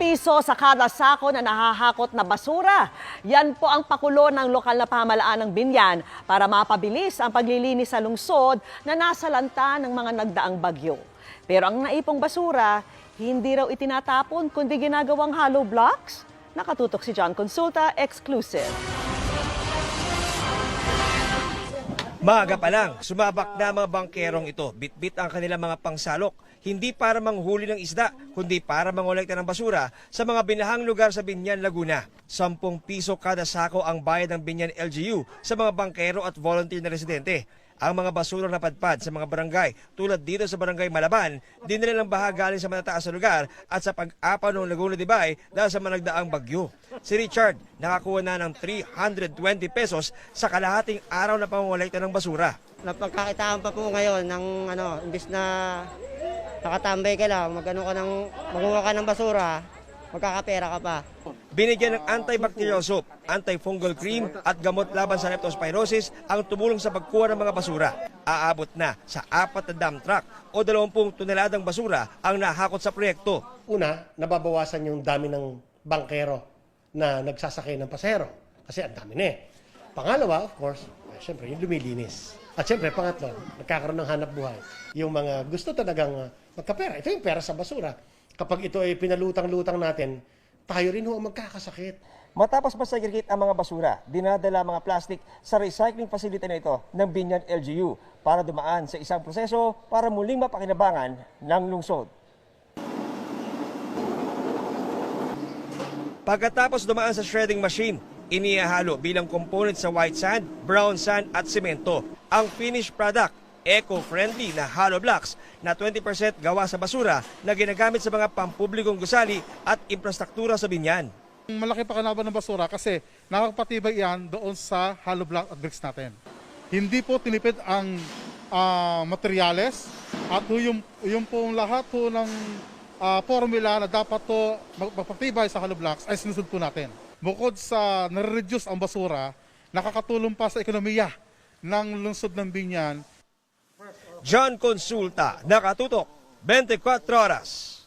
piso sa kada sako na nahahakot na basura. Yan po ang pakulo ng lokal na pamahalaan ng Binyan para mapabilis ang paglilinis sa lungsod na nasa lanta ng mga nagdaang bagyo. Pero ang naipong basura, hindi raw itinatapon kundi ginagawang hollow blocks. Nakatutok si John Consulta, exclusive. Maaga pa lang, sumabak na mga bangkerong ito. Bitbit ang kanilang mga pangsalok. Hindi para manghuli ng isda, kundi para mangolekta ng basura sa mga binahang lugar sa Binyan, Laguna. 10 piso kada sako ang bayad ng Binyan LGU sa mga bangkero at volunteer na residente. Ang mga basura na padpad sa mga barangay tulad dito sa barangay Malaban, dinala ng baha galing sa matataas na lugar at sa pag-apa ng Laguna de dahil sa managdaang bagyo. Si Richard nakakuha na ng 320 pesos sa kalahating araw na pangongolekta ng basura. Napagkakitaan pa po ngayon ng ano, imbis na nakatambay ka lang, magano ka ng, maguha ka ng basura, magkakapera ka pa. Binigyan ng antibacterial soap, antifungal cream at gamot laban sa leptospirosis ang tumulong sa pagkuha ng mga basura. Aabot na sa apat na dump truck o 20 toneladang basura ang nahakot sa proyekto. Una, nababawasan yung dami ng bangkero na nagsasakay ng pasahero. Kasi ang dami na eh. Pangalawa, of course, eh, syempre, yung lumilinis. At syempre, pangatlo, nagkakaroon ng hanap buhay. Yung mga gusto talagang uh, magkapera. Ito yung pera sa basura. Kapag ito ay pinalutang-lutang natin, tayo rin ho ang magkakasakit. Matapos masegregate ang mga basura, dinadala mga plastic sa recycling facility na ito ng Binyan LGU para dumaan sa isang proseso para muling mapakinabangan ng lungsod. Pagkatapos dumaan sa shredding machine, inihahalo bilang component sa white sand, brown sand at semento. Ang finished product, eco-friendly na hollow blocks na 20% gawa sa basura na ginagamit sa mga pampublikong gusali at infrastruktura sa Binyan. Malaki pa kanaban ng basura kasi nakakapatibay yan doon sa hollow block at bricks natin. Hindi po tinipid ang ah, materyales at yung, yung pong lahat po ng ah, formula na dapat to mag- magpatibay sa hollow blocks ay sinusunod po natin. Bukod sa nare-reduce ang basura, nakakatulong pa sa ekonomiya ng lungsod ng Binyan John Consulta, nakatutok, 24 oras.